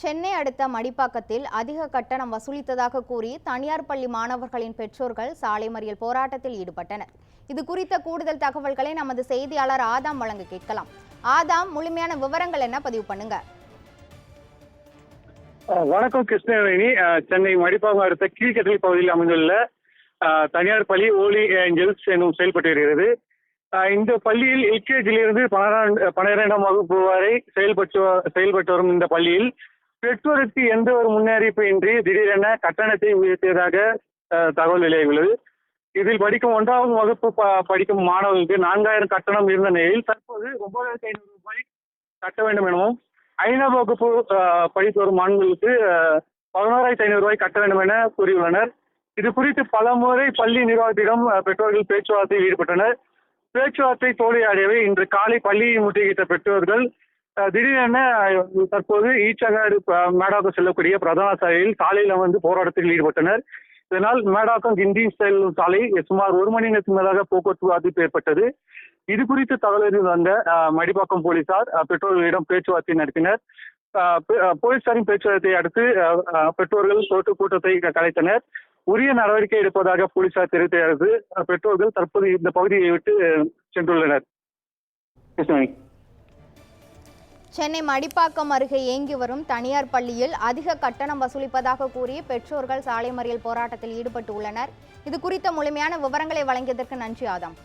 சென்னை அடுத்த மடிப்பாக்கத்தில் அதிக கட்டணம் வசூலித்ததாக கூறி தனியார் பள்ளி மாணவர்களின் பெற்றோர்கள் சாலை மறியல் போராட்டத்தில் ஈடுபட்டனர். இது குறித்த கூடுதல் தகவல்களை நமது செய்தியாளர் ஆதாம் வழங்க கேட்கலாம். ஆதாம் முழுமையான விவரங்கள் என்ன பதிவு பண்ணுங்க? வணக்கம் கிருஷ்ணவேணி. சென்னை மடிப்பாக்கம் அடுத்த கீழ்கட்டளை பகுதியில் அமைந்துள்ள தனியார் பள்ளி ஓலி ஏஞ்சல்ஸ் எனும் செயல்பட்டு வருகிறது. இந்த பள்ளியில் எல்கேஜியிலிருந்து பன்னிரண்டாம் வகுப்பு வரை செயல்பட்டு செயல்பட்டு வரும் இந்த பள்ளியில் பெற்றோருக்கு எந்த ஒரு முன்னறிவிப்பு இன்றி திடீரென கட்டணத்தை உயர்த்தியதாக தகவல் வெளியாகியுள்ளது. இதில் படிக்கும் ஒன்றாவது வகுப்பு படிக்கும் மாணவர்களுக்கு நான்காயிரம் கட்டணம் இருந்த நிலையில் தற்போது ஒன்பதாயிரத்தி ஐநூறு ரூபாய் கட்ட வேண்டும் எனவும் ஐந்தாம் வகுப்பு அஹ், படித்து வரும் மாணவர்களுக்கு பதினோராயிரத்தி ஐநூறு ரூபாய் கட்ட வேண்டும் என கூறியுள்ளனர். இது குறித்து பல முறை பள்ளி நிர்வாகத்திடம் பெற்றோர்கள் பேச்சுவார்த்தையில் ஈடுபட்டனர். பேச்சுவார்த்தை தோல்வியடையவே இன்று காலை பள்ளியை முற்றுகையிட்ட பெற்றோர்கள் திடீரென தற்போது ஈச்சகாடு மேடாக்கம் செல்லக்கூடிய பிரதான சாலையில் சாலையில் வந்து போராட்டத்தில் ஈடுபட்டனர். இதனால் மேடாக்கம் கிண்டி செல்லும் சாலை சுமார் ஒரு மணி நேரத்துக்கு மேலாக போக்குவரத்து பாதிப்பு ஏற்பட்டது. இது குறித்து தகவல் வந்த மடிப்பாக்கம் போலீசார் பெற்றோர்களிடம் பேச்சுவார்த்தை நடத்தினர். போலீசாரின் பேச்சுவார்த்தையை அடுத்து பெற்றோர்கள் தோட்டு கூட்டத்தை க- கலைத்தனர். உரிய நடவடிக்கை எடுப்பதாக போலீசார் தெரிவித்த பெற்றோர்கள் தற்போது இந்த பகுதியை விட்டு சென்றுள்ளனர். கிருஷ்ணமணி சென்னை மடிப்பாக்கம் அருகே இயங்கி வரும் தனியார் பள்ளியில் அதிக கட்டணம் வசூலிப்பதாக கூறி பெற்றோர்கள் சாலை மறியல் போராட்டத்தில் ஈடுபட்டு உள்ளனர் இது குறித்த முழுமையான விவரங்களை வழங்கியதற்கு நன்றி ஆதாம்.